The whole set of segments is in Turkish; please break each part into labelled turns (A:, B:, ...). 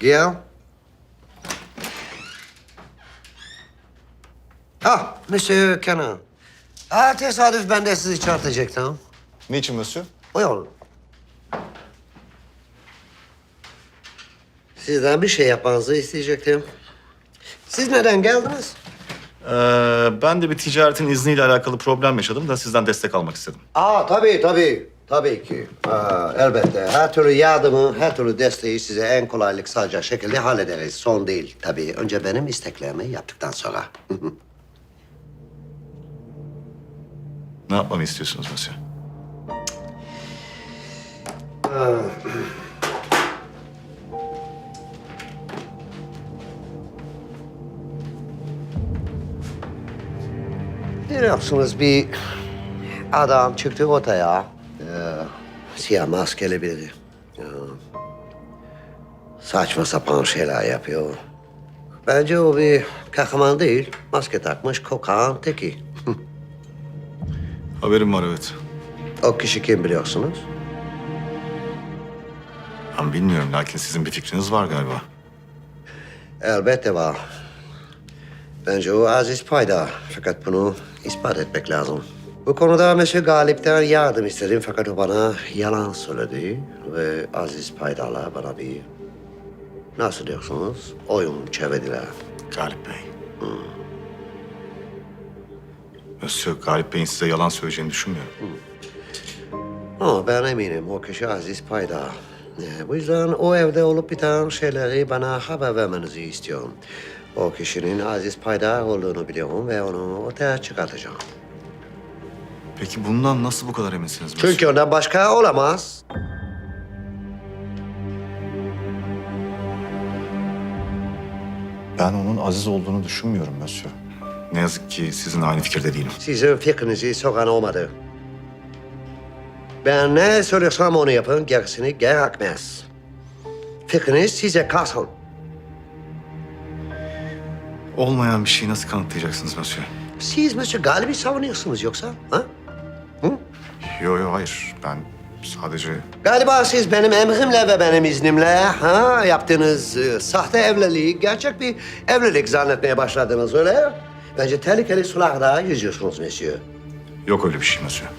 A: Gel. Ah, Monsieur Canon. Ah, tesadüf ben de sizi çağırtacaktım.
B: Niçin Monsieur?
A: Buyurun. Sizden bir şey yapmanızı isteyecektim. Siz neden geldiniz?
B: Ee, ben de bir ticaretin izniyle alakalı problem yaşadım da sizden destek almak istedim.
A: Aa tabii tabii. Tabii ki. Aa, elbette. Her türlü yardımı, her türlü desteği size en kolaylık sağlayacak şekilde hallederiz. Son değil tabii. Önce benim isteklerimi yaptıktan sonra.
B: Ne yapmamı istiyorsunuz Monsieur?
A: Biliyorsunuz bir adam çıktı ortaya. Siyah maskeli biri. Ee, saçma sapan şeyler yapıyor. Bence o bir kahraman değil. Maske takmış kokan teki.
B: Haberim var evet.
A: O kişi kim biliyorsunuz?
B: Ben bilmiyorum lakin sizin bir fikriniz var galiba.
A: Elbette var. Bence o Aziz Payda. Fakat bunu ispat etmek lazım. Bu konuda Mesut Galip'ten yardım istedim fakat o bana yalan söyledi. Ve Aziz Payda'la bana bir... Nasıl diyorsunuz? Oyun çevirdiler.
B: Galip Bey. Monsieur, Galip Bey'in size yalan söyleyeceğini düşünmüyorum.
A: Ama ben eminim o kişi Aziz Payda. Ee, Bu yüzden o evde olup biten şeyleri bana haber vermenizi istiyorum. O kişinin Aziz Payda olduğunu biliyorum ve onu ortaya çıkartacağım.
B: Peki bundan nasıl bu kadar eminsiniz Monsieur?
A: Çünkü ondan başka olamaz.
B: Ben onun aziz olduğunu düşünmüyorum Monsieur. Ne yazık ki sizinle aynı fikirde değilim.
A: Sizin fikrinizi soran olmadı. Ben ne söylüyorsam onu yapın, gerisini gerekmez. Fikriniz size kalsın.
B: Olmayan bir şeyi nasıl kanıtlayacaksınız Monsieur?
A: Siz Monsieur Galip'i savunuyorsunuz yoksa? Ha?
B: Yo yo hayır. Ben sadece
A: Galiba siz benim emrimle ve benim iznimle ha, yaptığınız e, sahte evliliği gerçek bir evlilik zannetmeye başladınız öyle. Bence tehlikeli sularda yüzüyorsunuz Monsieur.
B: yok öyle bir şey Monsieur.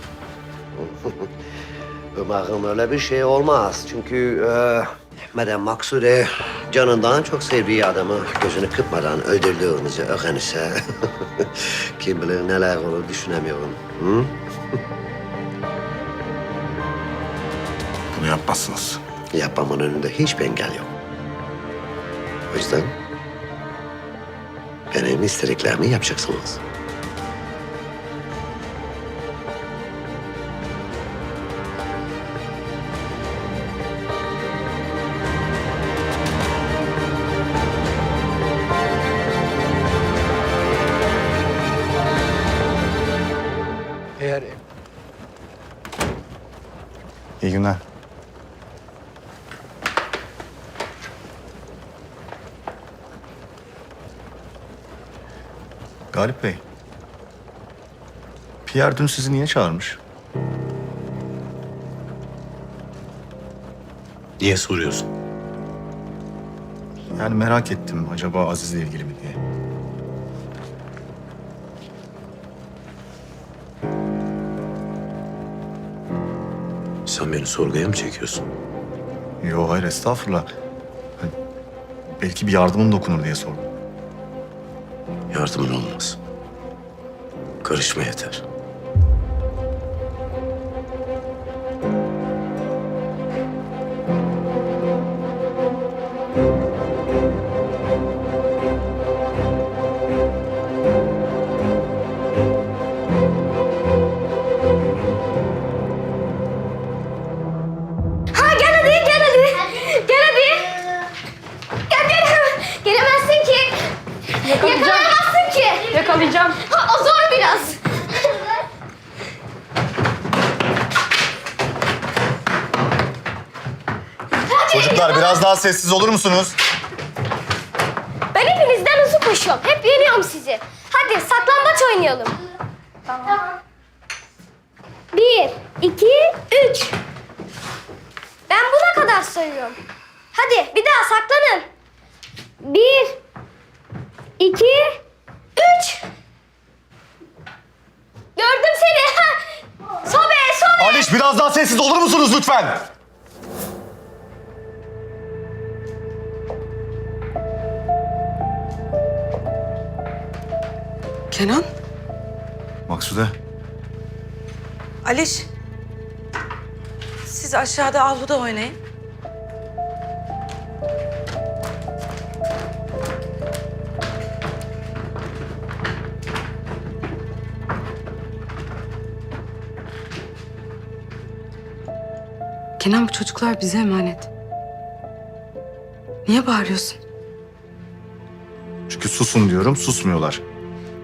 A: Umarım öyle bir şey olmaz. Çünkü e, Madame Maksude canından çok sevdiği adamı gözünü kırpmadan öldürdüğünüzü öğrenirse... ...kim bilir neler olur düşünemiyorum. Hı?
B: Bunu yapmazsınız.
A: Yapmamın önünde hiçbir engel yok. O yüzden benim istediklerimi yapacaksınız.
B: Galip Bey. Pierre dün sizi niye çağırmış?
C: niye soruyorsun?
B: Yani merak ettim acaba Aziz'le ilgili mi diye.
C: Sen beni sorguya mı çekiyorsun?
B: Yo hayır estağfurullah. Hani Belki bir yardımın dokunur diye sordum.
C: Yardımın olmaz. Karışma yeter.
B: Çocuklar biraz daha sessiz olur musunuz?
D: Ben hepinizden hızlı koşuyorum. Hep yeniyorum sizi. Hadi saklambaç oynayalım. Tamam. Bir, iki, üç. Ben buna kadar sayıyorum. Hadi bir daha saklanın. Bir, iki, üç. Gördüm seni. sobe, sobe.
B: Aliş biraz daha sessiz olur musunuz lütfen?
E: Kenan,
B: Maksude.
E: Aliş. Siz aşağıda avluda oynayın. Kenan bu çocuklar bize emanet. Niye bağırıyorsun?
B: Çünkü susun diyorum, susmuyorlar.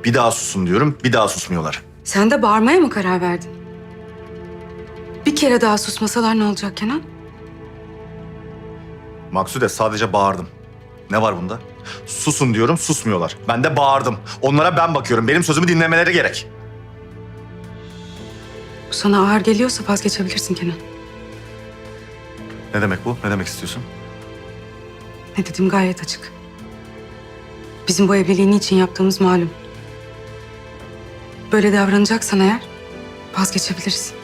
B: Bir daha susun diyorum, bir daha susmuyorlar.
E: Sen de bağırmaya mı karar verdin? Bir kere daha susmasalar ne olacak Kenan?
B: Maksude sadece bağırdım. Ne var bunda? Susun diyorum, susmuyorlar. Ben de bağırdım. Onlara ben bakıyorum. Benim sözümü dinlemeleri gerek.
E: Bu sana ağır geliyorsa vazgeçebilirsin Kenan.
B: Ne demek bu? Ne demek istiyorsun?
E: Ne dedim gayet açık. Bizim bu evliliği niçin yaptığımız malum. Böyle davranacaksan eğer vazgeçebilirsin.